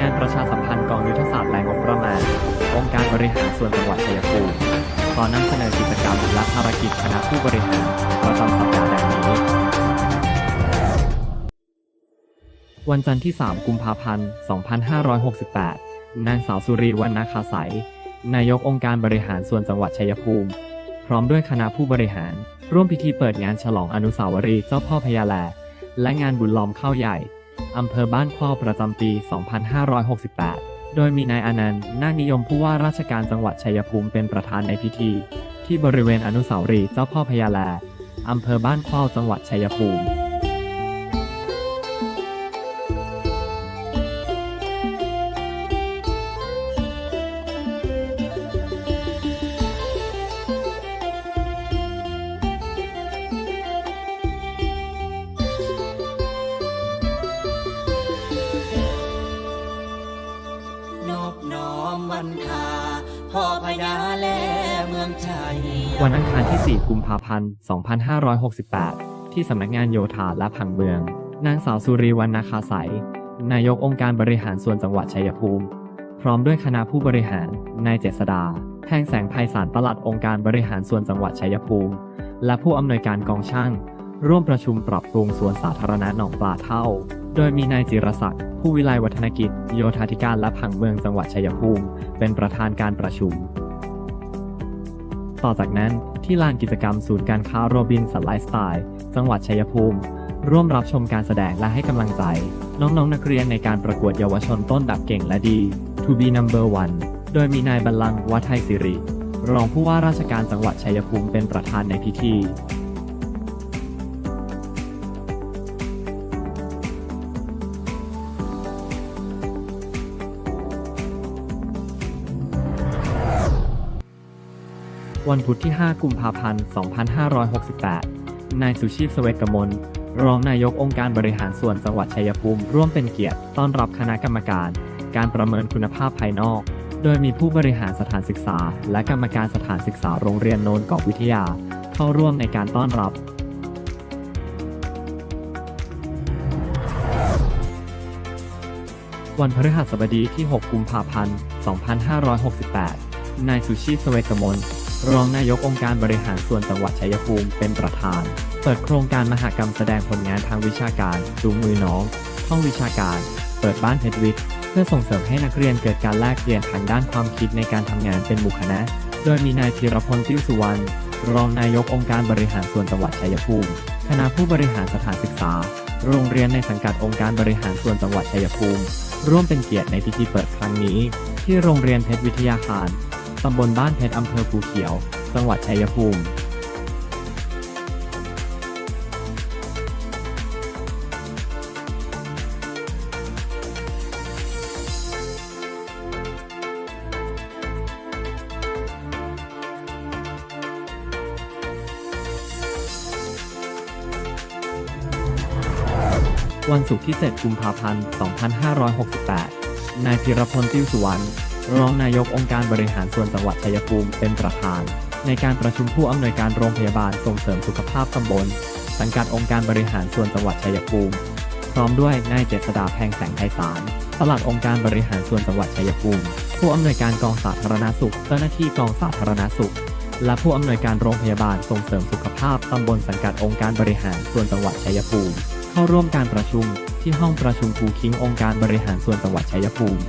งานประชาสัมพันธ์กองยุทธศาสตร์และงบประมาณ องค์การบริหารส่วนจังหวัดชัยภูมิขอนนำเสนอกิจกรรมและภารกิจคณะผู้บริหารประจำสัปดาห์ดังนี้ วันจันทร์ที่ 3 กุมภาพันธ์ 2568 นางสาวสุรีวรรณคาใสยนายกองค์การบริหารส่วนจังหวัดชัยภูมิ พร้อมด้วยคณะผู้บริหาร ร่วมพิธีเปิดงานฉลองอนุสาวรีย์เจ้าพ่อพญาแลและงานบุญล้อมข้าวใหญ่ อำเภอบ้านเข้าประจำปี 2568 โดยมีนายอนันต์นาคนิยมผู้ว่าราชการจังหวัดชัยภูมิเป็นประธานในพิธี ที่บริเวณอนุสาวรีย์เจ้าพ่อพญาแลอำเภอบ้านเข้าจังหวัดชัยภูมิ อบน้อมวันทาพ่อพญาแลเมืองชัยวันอังคารที่ 4 กุมภาพันธ์ 2568 ที่สำนักงานโยธาและผังเมือง นางสาวสุรีวรรณคาใสยนายกองค์การบริหารส่วนจังหวัดชัยภูมิ พร้อมด้วยคณะผู้บริหาร นายเจษดาแท่งแสงไพศาลปลัดองค์การบริหารส่วนจังหวัดชัยภูมิ และผู้อำนวยการกองช่าง ร่วมประชุมปรับปรุงสวนสาธารณะหนองปลาเท่า โดยมีนายจิรศักดิ์ผู้วิไลวัฒนกิจ โยธาธิการและผังเมืองจังหวัดชัยภูมิ เป็นประธานการประชุม ต่อจากนั้นที่ลานกิจกรรมศูนย์การค้าโรบินสันไลฟ์สไตล์จังหวัดชัยภูมิ ร่วมรับชมการแสดงและให้กำลังใจ น้องๆนนักเรียนในการประกวดเยาวชนต้นแบบเก่งและดี To be number one โดยมีนายบัลลังก์วัฒไทยสิริ รองผู้ว่าราชการจังหวัดชัยภูมิเป็นประธานในพิธี วันพุธที่ 5 กุมภาพันธ์ 2568 นายสุชีพเวตกมล รองนายกองค์การบริหารส่วนจังหวัดชัยภูมิ ร่วมเป็นเกียรติต้อนรับคณะกรรมการ การประเมินคุณภาพภายนอก โดยมีผู้บริหารสถานศึกษา และกรรมการสถานศึกษาโรงเรียนโนนเกาะวิทยา เข้าร่วมในการต้อนรับวันพฤหัสบดีที่ 6 กุมภาพันธ์ 2568 นายสุชีพเวตกมล รองนายกองค์การบริหารส่วนจังหวัดชัยภูมิเป็นประธาน เปิดโครงการมหกรรมแสดงผลงานทางวิชาการจูงมือน้องห้องวิชาการ เปิดบ้านเพชรวิทย์เพื่อส่งเสริมให้นักเรียนเกิดการแลกเปลี่ยนทางด้านความคิดในการทำงานเป็นหมู่คณะ โดยมีนายธีรพลติ้วสุวรรณรองนายกองค์การบริหารส่วนจังหวัดชัยภูมิ คณะผู้บริหารสถานศึกษา โรงเรียนในสังกัดองค์การบริหารส่วนจังหวัดชัยภูมิ ร่วมเป็นเกียรติในพิธีเปิดครั้งนี้ ที่โรงเรียนเพชรวิทยาคาร ตำบลบ้านเพชรอำเภอภูเขียว จังหวัดชัยภูมิวันศุกร์ที่ 7 กุมภาพันธ์ 2568 นายธีรพล ติ้วสุวรรณ รองนายกองค์การบริหารส่วนจังหวัดชัยภูมิเป็นประธาน ในการประชุมผู้อำนวยการโรงพยาบาลส่งเสริมสุขภาพตำบล สังกัดองค์การบริหารส่วนจังหวัดชัยภูมิ พร้อมด้วยนายเจษดาแพงแสงไพศาลปลัดองค์การบริหารส่วนจังหวัดชัยภูมิ ผู้อำนวยการกองสาธารณสุข เจ้าหน้าที่กองสาธารณสุข และผู้อำนวยการโรงพยาบาลส่งเสริมสุขภาพตำบลสังกัดองค์การบริหารส่วนจังหวัดชัยภูมิ เข้าร่วมการประชุมที่ห้องประชุมภูคิงองค์การบริหารส่วนจังหวัดชัยภูมิ